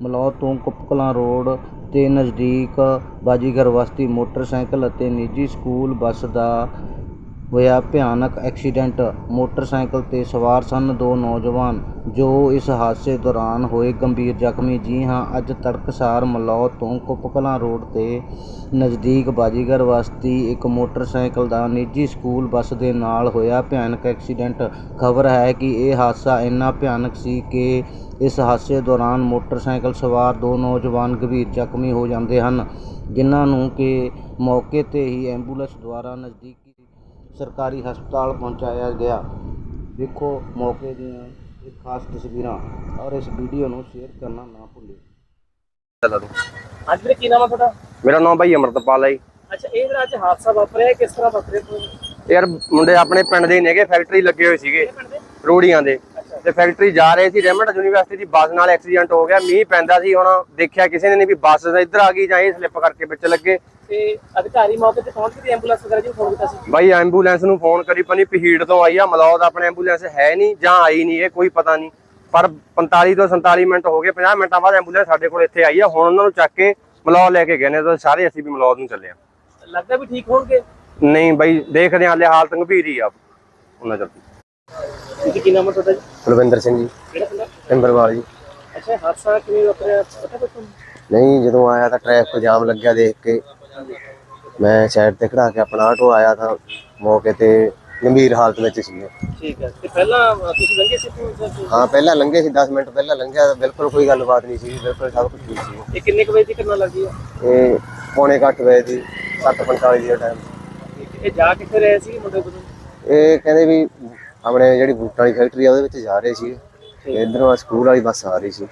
ਮਲੌਦ ਤੋਂ ਕੁਪਕਲਾਂ ਰੋਡ ਦੇ ਨਜ਼ਦੀਕ ਬਾਜੀਗਰ ਬਸਤੀ ਮੋਟਰਸਾਈਕਲ ਅਤੇ ਨਿੱਜੀ ਸਕੂਲ ਬੱਸ ਦਾ ਹੋਇਆ ਭਿਆਨਕ ਐਕਸੀਡੈਂਟ। ਮੋਟਰਸਾਈਕਲ ਤੇ ਸਵਾਰ ਸਨ ਦੋ ਨੌਜਵਾਨ, ਜੋ ਇਸ ਹਾਦਸੇ ਦੌਰਾਨ ਹੋਏ ਗੰਭੀਰ ਜ਼ਖਮੀ। ਜੀ ਹਾਂ, ਅੱਜ ਤੜਕਸਾਰ ਮਲੌਦ ਤੋਂ ਕੁੱਪਕਲਾਂ ਰੋਡ ਤੇ ਨਜ਼ਦੀਕ ਬਾਜੀਗਰ ਬਸਤੀ ਇੱਕ ਮੋਟਰਸਾਈਕਲ ਦਾ ਨਿੱਜੀ ਸਕੂਲ ਬੱਸ ਦੇ ਨਾਲ ਹੋਇਆ ਭਿਆਨਕ ਐਕਸੀਡੈਂਟ। ਖਬਰ ਹੈ ਕਿ ਇਹ ਹਾਦਸਾ ਇੰਨਾ ਭਿਆਨਕ ਸੀ ਕਿ ਇਸ ਹਾਦਸੇ ਦੌਰਾਨ ਮੋਟਰਸਾਈਕਲ ਸਵਾਰ ਦੋ ਨੌਜਵਾਨ ਗੰਭੀਰ ਜ਼ਖਮੀ ਹੋ ਜਾਂਦੇ ਹਨ, ਜਿਨ੍ਹਾਂ ਨੂੰ ਕਿ ਮੌਕੇ ਤੇ ਹੀ ਐਂਬੂਲੈਂਸ ਦੁਆਰਾ ਨਜ਼ਦੀਕੀ ਸਰਕਾਰੀ ਹਸਪਤਾਲ ਪਹੁੰਚਾਇਆ ਗਿਆ। ਵੇਖੋ ਮੌਕੇ ਦੀਆਂ ਇਹ ਖਾਸ ਤਸਵੀਰਾਂ ਔਰ ਇਸ ਵੀਡੀਓ ਨੂੰ ਸ਼ੇਅਰ ਕਰਨਾ ਨਾ ਭੁੱਲਿਓ। ਚੱਲ ਤੂੰ ਅੱਜ ਵੀਰੇ ਕੀ ਨਾਮ ਆ ਤੁਹਾਡਾ? ਮੇਰਾ ਨਾਮ ਭਾਈ ਅਮਰਤਪਾਲ ਹੈ ਜੀ। ਅੱਛਾ ਇਹ ਜਿਹੜਾ ਅੱਜ ਹਾਦਸਾ ਵਾਪਰਿਆ ਇਹ ਕਿਸ ਤਰ੍ਹਾਂ ਵਾਪਰਿਆ ਯਾਰ ਮੁੰਡੇ ਆਪਣੇ ਪਿੰਡ ਦੇ ਹੀ ਨੇਗੇ ਫੈਕਟਰੀ ਲੱਗੇ ਹੋਏ ਸੀਗੇ ਪਿੰਡ ਦੇ? ਰੋੜੀਆਂ ਦੇ। ਤੇ ਫੈਕਟਰੀ ਜਾ ਰਹੇ ਸੀ ਰੈਮੰਡ ਯੂਨੀਵਰਸਿਟੀ ਦੀ ਬੱਸ ਨਾਲ ਐਕਸੀਡੈਂਟ ਹੋ ਗਿਆ ਮੀਂਹ ਪੈਂਦਾ ਸੀ ਹੁਣ ਦੇਖਿਆ ਕਿਸੇ ਨੇ ਨਹੀਂ ਵੀ ਬੱਸ ਇੱਧਰ ਆ ਗਈ ਜਾਂ ਇਹ ਸਲਿੱਪ ਕਰਕੇ ਵਿੱਚ ਲੱਗੇ। ਤੇ ਅਧਿਕਾਰੀ ਮੌਕੇ ਤੇ ਪਹੁੰਚ ਕੇ ਐਂਬੂਲੈਂਸ ਵਗੈਰਾ ਜੀ ਫੋਨ ਕੀਤਾ ਸੀ। ਬਾਈ ਐਂਬੂਲੈਂਸ ਨੂੰ ਫੋਨ ਕਰੀ ਪਨੀ ਪਹੀੜ ਤੋਂ ਆਈ ਆ ਮਲੌਦ ਆਪਣੇ ਐਂਬੂਲੈਂਸ ਹੈ ਨਹੀਂ ਜਾਂ ਆਈ ਨਹੀਂ ਇਹ ਕੋਈ ਪਤਾ ਨਹੀਂ ਪਰ 45 ਤੋਂ 47 ਮਿੰਟ ਹੋ ਗਏ 50 ਮਿੰਟਾਂ ਬਾਅਦ ਐਂਬੂਲੈਂਸ ਸਾਡੇ ਕੋਲ ਇੱਥੇ ਆਈ ਆ ਹੁਣ ਉਹਨਾਂ ਨੂੰ ਚੱਕ ਕੇ ਮਲੌਦ ਲੈ ਕੇ ਗਏ ਨੇ ਤਾਂ ਸਾਰੇ ਅਸੀਂ ਵੀ ਮਲੌਦ ਨੂੰ ਚੱਲੇ ਆ। ਲੱਗਦਾ ਵੀ ਠੀਕ ਹੋਣਗੇ? ਨਹੀਂ ਬਾਈ ਦੇਖਦੇ ਹਾਂ ਹਲੇ ਹਾਲਤ ਗੰਭੀਰ ਹੀ ਆ ਉਹਨਾਂ ਚੱਲ ਜੀ ਕੀ ਨਾਮ ਤੁਹਾਡਾ ਜੀ? ਕੁਲਵਿੰਦਰ ਸਿੰਘ ਜੀ। ਕਿਹੜਾ ਪਿੰਡ? ਟਿੰਬਰਵਾਲ ਜੀ। ਅੱਛਾ ਹਾਦਸਾ ਕਿਵੇਂ ਵਾਪਰਿਆ? ਪਤਾ ਤੁਹਾਨੂੰ? ਨਹੀਂ ਜਦੋਂ ਆਇਆ ਤਾਂ ਟ੍ਰੈਫਿਕ ਜਾਮ ਲੱਗਿਆ ਦੇਖ ਕੇ। ਮੈਂ ਸਾਈਡ ਤੇ ਖੜਾ ਕੇ ਆਪਣਾ ਆਟੋ ਆਇਆ ਤਾਂ ਮੌਕੇ ਤੇ ਗੰਭੀਰ ਹਾਲਤ ਵਿੱਚ ਸੀ ਠੀਕ ਹੈ। ਤੇ ਪਹਿਲਾਂ ਤੁਸੀਂ ਲੰਘੇ ਸੀ ਹਾਂ ਪਹਿਲਾਂ ਲੰਘੇ ਸੀ 10 ਮਿੰਟ ਪਹਿਲਾਂ ਲੰਘਿਆ ਬਿਲਕੁਲ ਕੋਈ ਗੱਲਬਾਤ ਨਹੀਂ ਸੀ ਬਿਲਕੁਲ ਸਭ ਕੁਝ ਠੀਕ ਸੀ। ਇਹ ਕਿੰਨੇ ਵਜੇ ਦੀ ਘਟਨਾ ਲੱਗੀ ਆ ਇਹ ਪੌਣੇ ਕੁ ਅੱਠ ਵਜੇ ਦੀ 7:45 ਦਾ ਟਾਈਮ ਇਹ ਜਾ ਕਿੱਥੇ ਰਹੇ ਸੀ ਮੁੰਡੇ ਕੋਲ? ਇਹ ਕਹਿੰਦੇ ਵੀ ਆਪਣੇ ਜਿਹੜੀ ਬੂਟਾਂ ਵਾਲੀ ਫੈਕਟਰੀ ਆ ਉਹਦੇ ਵਿੱਚ ਜਾ ਰਹੇ ਸੀ। ਇਧਰੋਂ ਸਕੂਲ ਵਾਲੀ ਬੱਸ ਆ ਰਹੀ ਸੀ।